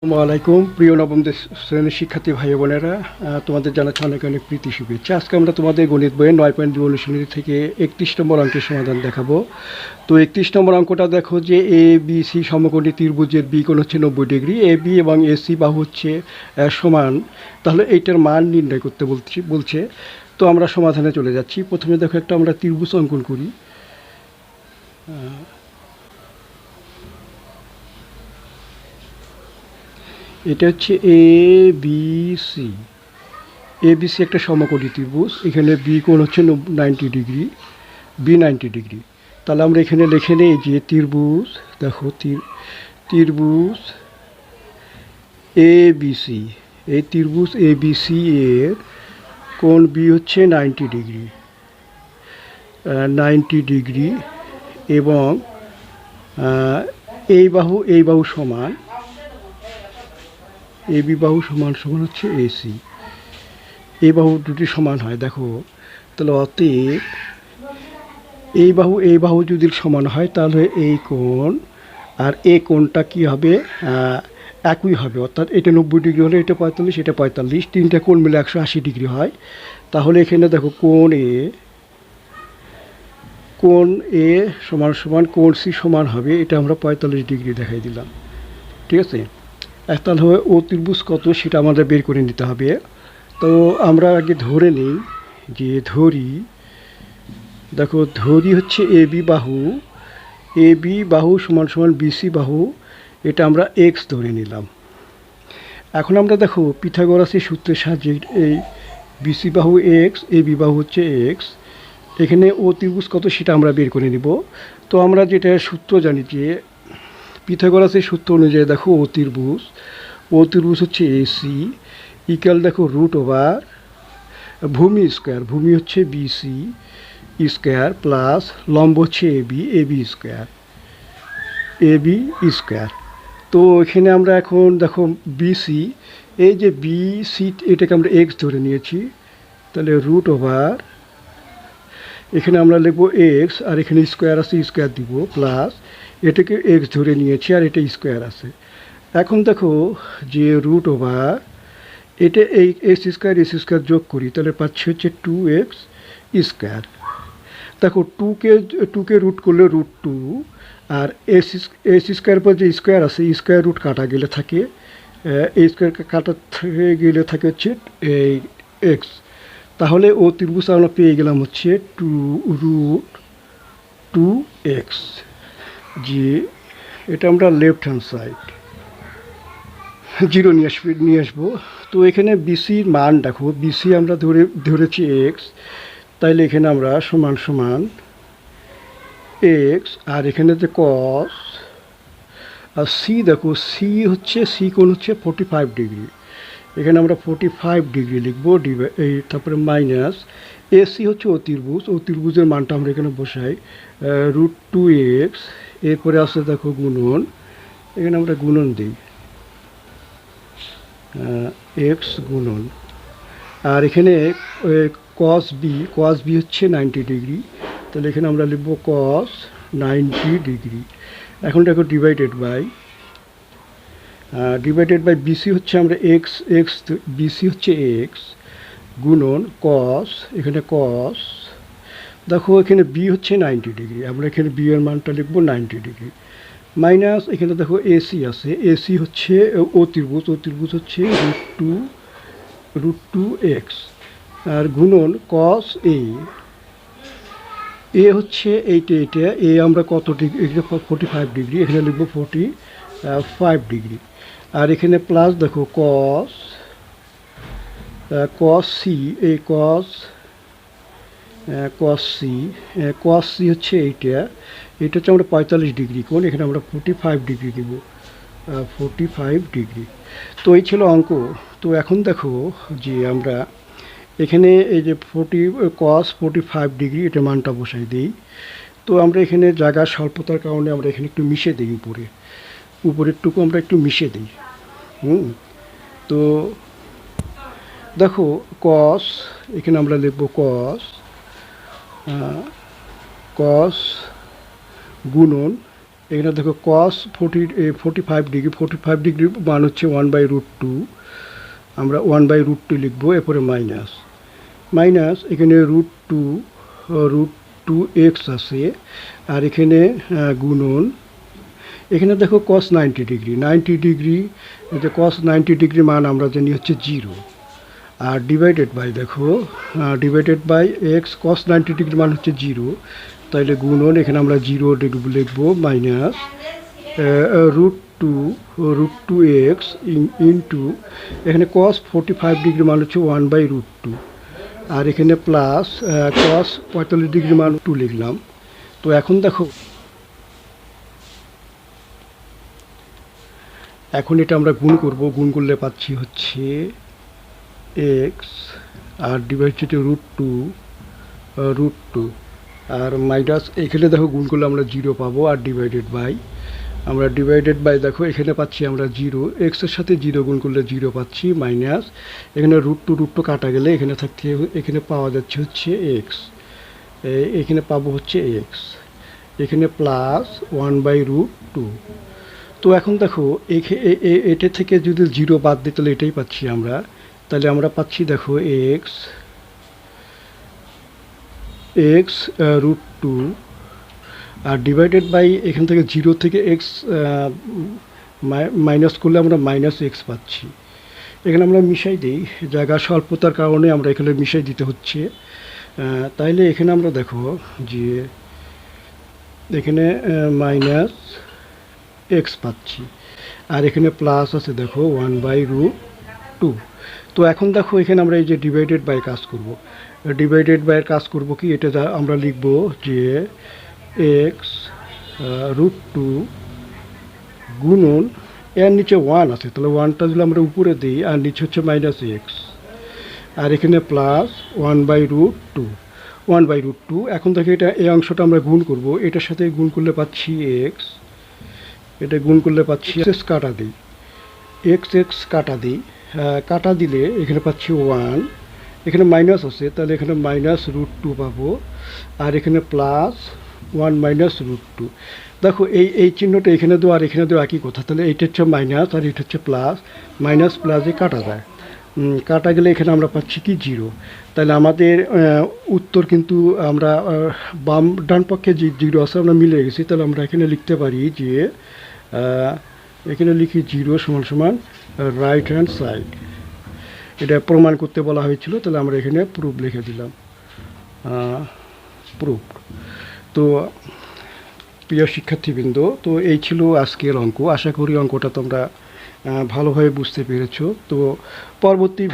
আসসালামু আলাইকুম, প্রিয় নবম শ্রেণির শিক্ষার্থী ভাই বোনেরা তোমাদের জানাচ্ছি অনেক অনেক প্রীতি শুভেচ্ছা। আজকে আমরা তোমাদের গণিত বইয়ের নয় পয়েন্ট দুই অনুশীলনী থেকে একত্রিশ নম্বর অঙ্কের সমাধান দেখাবো। তো একত্রিশ নম্বর অঙ্কটা দেখো যে এ বি সি সমকোণী ত্রিভুজের বি কোণ হচ্ছে নব্বই ডিগ্রি। এ বি এবং এ সি বাহু হচ্ছে সমান। তাহলে এইটার মান নির্ণয় করতে বলছি বলছে। তো আমরা সমাধানে চলে যাচ্ছি। প্রথমে দেখো একটা আমরা ত্রিভুজ অঙ্কন করি। এটা হচ্ছে A B C A B C একটা সমকোণী ত্রিভুজ। এখানে বি কোণ হচ্ছে ninety degree B ninety degree তাহলে আমরা এখানে লিখে নেই যে ত্রিভুজ, দেখো তীর ত্রিভুজ এ বি সি এই ত্রিভুজ এ বি সি এর কোণ বি হচ্ছে নাইনটি ডিগ্রি নাইনটি ডিগ্রি এবং এই বাহু এই বাহু সমান এ বাহু সমান সমান হচ্ছে এসি এই বাহু দুটি সমান হয়, দেখো। তাহলে অতএব এই বাহু এই বাহু যদি সমান হয়, তাহলে এই কোণ আর এই কোণটা কি হবে? একই হবে। অর্থাৎ এটা নব্বই ডিগ্রি হলে এটা পঁয়তাল্লিশ এটা পঁয়তাল্লিশ। তিনটা কোণ মিলে একশো আশি ডিগ্রি হয়। তাহলে এখানে দেখো কোণ এ কোণ এ সমান সমান, কোণ সি সমান হবে। এটা আমরা পঁয়তাল্লিশ ডিগ্রি দেখাই দিলাম। ঠিক আছে? এক তাহলে হবে ও ত্রিভুজ কত সেটা আমাদের বের করে নিতে হবে। তো আমরা আগে ধরে নিই যে ধরি, দেখো ধরি হচ্ছে এ বি বাহু, এ বি বাহু সমান সমান বিসি বাহু, এটা আমরা এক্স ধরে নিলাম। এখন আমরা দেখো পিথাগোরাসের সূত্রের সাহায্যে এই বিসি বাহু এক্স এ বি বাহু হচ্ছে এক্স এখানে ও ত্রিভুজ কত সেটা আমরা বের করে নিব। তো আমরা যেটা সূত্র জানি যে পিথাগোরাসের সূত্র অনুযায়ী দেখো ও ত্রিভুজ ও ত্রিভুজ হচ্ছে এসি ইকাল দেখো রুট ওভার ভূমি স্কোয়ার ভূমি হচ্ছে বিসি স্কোয়ার প্লাস লম্ব হচ্ছে AB AB square AB square তো এখানে আমরা এখন দেখো বিসি এই যে বিসি এটাকে আমরা এক্স ধরে নিয়েছি। তাহলে রুট ওভার এখানে আমরা লিখব এক্স আর এখানে স্কোয়ার আছে স্কোয়ার দিব প্লাস এটাকে এক্স ধরে নিয়েছি আর এটা স্কোয়ার আছে। এখন দেখো যে রুট ওভার এটা এই এক্স স্কোয়ার এস স্কোয়ার যোগ করি, তাহলে পাচ্ছি হচ্ছে টু এক্স স্কোয়ার দেখো টুকে টুকে রুট করলে রুট টু আর এস এস স্কোয়ার পর যে স্কোয়ার আছে স্কোয়ার রুট কাটা গেলে থাকে এই স্কোয়ার কাটা গেলে থাকে হচ্ছে এই এক্স তাহলে ও ত্রিভুজ আমরা পেয়ে গেলাম হচ্ছে টু রুট টু এক্স যে এটা আমরা লেফট হ্যান্ড সাইড জিরো নিয়ে আসবে, নিয়ে আসব। তো এখানে বিসির মান দেখো বিসি আমরা ধরে, ধরেছি এক্স তাইলে এখানে আমরা সমান সমান এক্স আর এখানে যে কস আর সি দেখো সি হচ্ছে সি কোণ হচ্ছে ফোর্টি ফাইভ ডিগ্রি এখানে আমরা ফোর্টি ফাইভ ডিগ্রি লিখব এই তারপরে মাইনাস এসি হচ্ছে অতির্ভুজ, অতির্ভুজের মানটা আমরা এখানে বসাই রুট টু এক্স এরপরে আসছে দেখো গুণন। এখানে আমরা গুণন দিই। এক্স গুণন। আর এখানে কস বি কস বি হচ্ছে নাইনটি ডিগ্রি তাহলে এখানে আমরা লিখব কস নাইনটি ডিগ্রি এখন দেখো divided by divided by BC হচ্ছে আমরা এক্স এক্স বিসি হচ্ছে এক্স গুণন কস এখানে কস দেখো, এখানে বি হচ্ছে নাইনটি ডিগ্রি আমরা এখানে বি এর মানটা লিখব নাইনটি ডিগ্রি মাইনাস এখানে দেখো এসি আছে এসি হচ্ছে ও ত্রিভুজ ও ত্রিভুজ হচ্ছে root two root two X আর গুণন কস এ এ হচ্ছে এইটা এটা এ আমরা কত ডিগ্রি এখানে ফোর্টি ফাইভ ডিগ্রি এখানে লিখব ফোর্টি ফাইভ ডিগ্রি আর এখানে প্লাস দেখো কস কস সি এই কস কস সি কস সি হচ্ছে এইটা। এটা হচ্ছে আমরা পঁয়তাল্লিশ ডিগ্রি কোণ, এখানে আমরা ফোর্টি ফাইভ ডিগ্রি দেবো। Forty five degree. তো এই ছিল অঙ্ক। তো এখন দেখো যে আমরা এখানে এই যে forty cos forty five degree এটা মানটা বসাই দিই। তো আমরা এখানে জায়গার স্বল্পতার কারণে আমরা এখানে একটু মিশে দিই উপরে। উপরেরটুকু আমরা একটু মিশে দিই। হুম? তো দেখো কস এখানে আমরা লিখব কস কস গুণন, এখানে দেখো cos forty forty five degree forty five degree মান হচ্ছে ওয়ান বাই রুট টু আমরা ওয়ান বাই রুট টু লিখব, এরপরে মাইনাস মাইনাস এখানে root two root two X আছে, আর এখানে গুণন। এখানে দেখো cos ninety degree ninety degree cos ninety degree মান আমরা জানি হচ্ছে জিরো আর ডিভাইডেড বাই দেখো divided by X cos ninety degree মান হচ্ছে জিরো তাইলে গুণন, এখানে আমরা জিরো লিখব minus root two root two X into এখানে কস ফোর্টি ফাইভ ডিগ্রি মান হচ্ছে ওয়ান বাই রুট টু আর এখানে প্লাস কস পঁয়তাল্লিশ ডিগ্রি মান টু লিখলাম, তো এখন দেখো, এখন এটা আমরা গুণ করব, গুণ করলে পাচ্ছি হচ্ছে এক্স আর ডিভাইড হচ্ছে রুট টু রুট টু আর মাইনাস এখানে দেখো গুণ করলে আমরা জিরো পাবো আর ডিভাইডেড বাই আমরা ডিভাইডেড বাই দেখো এখানে পাচ্ছি আমরা জিরো এক্সের সাথে জিরো গুণ করলে জিরো পাচ্ছি মাইনাস এখানে রুট টু রুট টু কাটা গেলে এখানে থাকতে এখানে পাওয়া যাচ্ছে হচ্ছে এক্স এখানে পাবো হচ্ছে এক্স এখানে plus one by root two তো এখন দেখো এখে- এটা থেকে যদি জিরো বাদ দিই তাহলে এটাই পাচ্ছি আমরা তাহলে আমরা পাচ্ছি, দেখো এক্স এক্স রুট টু আর ডিভাইডেড বাই এখান থেকে জিরো থেকে এক্স মাইনাস করলে আমরা মাইনাস এক্স পাচ্ছি। এখানে আমরা মিশাই দিই, জায়গা স্বল্পতার কারণে আমরা এখানে মিশাই দিতে হচ্ছে। তাইলে এখানে আমরা দেখো যে এখানে মাইনাস এক্স পাচ্ছি। আর এখানে প্লাস আছে, দেখো ওয়ান বাই রুট টু তো এখন দেখো, এখানে আমরা এই যে ডিভাইডেড বাই কাজ করব। ডিভাইডেড বাই কাজ করব কি? এটা যা আমরা লিখব যে এক্স রুট টু গুণন, এর নিচে ওয়ান আছে। তাহলে ওয়ানটা যদি আমরা উপরে দিই, আর নিচে হচ্ছে মাইনাস এক্স আর এখানে plus one by root two one by root two এখন থেকে এটা, এই অংশটা আমরা গুণ করব। এটার সাথে গুণ করলে পাচ্ছি এক্স এটা গুণ করলে পাচ্ছি এক্স কাটা দিই। এক্স এক্স কাটা দিই। কাটা দিলে এখানে পাচ্ছি ওয়ান এখানে মাইনাস আছে, তাহলে এখানে মাইনাস রুট টু পাবো। আর এখানে plus one minus root two দেখো, এই এই চিহ্নটা এখানে দেওয়া আর এখানে দেওয়া একই কথা। তাহলে এইটা হচ্ছে মাইনাস আর এটা হচ্ছে প্লাস মাইনাস প্লাসে কাটা যায়। কাটা গেলে এখানে আমরা পাচ্ছি কি? জিরো তাহলে আমাদের উত্তর কিন্তু আমরা বাম ডান পক্ষে যে জিরো আছে, আমরা মিলে গেছি। তাহলে আমরা এখানে লিখতে পারি যে এখানে লিখি জিরো সমান সমান রাইট হ্যান্ড সাইড এটা প্রমাণ করতে বলা হয়েছিল, তাহলে আমরা এখানে প্রুফ লিখে দিলাম। প্রুফ তো, প্রিয় শিক্ষার্থীবৃন্দ, তো এই ছিল আজকের অঙ্ক। আশা করি অঙ্কটা তোমরা ভালোভাবে বুঝতে পেরেছ। তো, পরবর্তী